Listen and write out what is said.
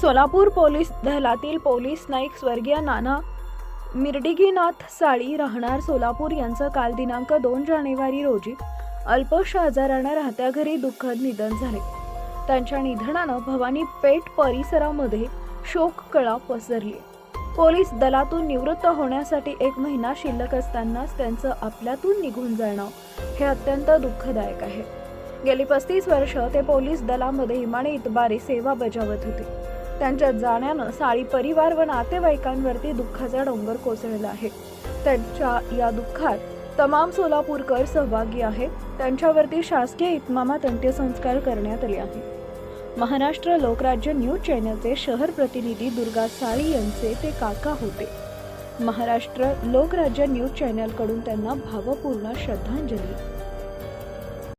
Solapur police दलातील police Naik स्वर्गीय नाना मिर्डिगीनाथ साळी राहणार सोलापूर यांचं काल दिनांक दोन जानेवारी रोजी अल्पश आजारानं राहत्या घरी दुःखद निधन झाले. त्यांच्या निधनानं भवानी पेठ परिसरामध्ये शोककळा पसरली. पोलीस दलातून निवृत्त होण्यासाठी एक महिना शिल्लक असतानाच त्यांचं आपल्यातून निघून जाणं हे अत्यंत दुःखदायक आहे. गेली पस्तीस वर्ष ते पोलीस दलामध्ये इमाने इतबारे सेवा बजावत होते. त्यांच्या जाण्यानं साळी परिवार व नातेवाईकांवरती दुःखाचा डोंगर कोसळला आहे. त्यांच्या या दुःखात तमाम सोलापूरकर सहभागी आहे. त्यांच्यावरती शासकीय इतमामात अंत्यसंस्कार करण्यात आले आहेत. महाराष्ट्र लोकराज्य न्यूज चॅनलचे शहर प्रतिनिधी दुर्गा साळी यांचे ते काका होते. महाराष्ट्र लोकराज्य न्यूज चॅनलकडून त्यांना भावपूर्ण श्रद्धांजली.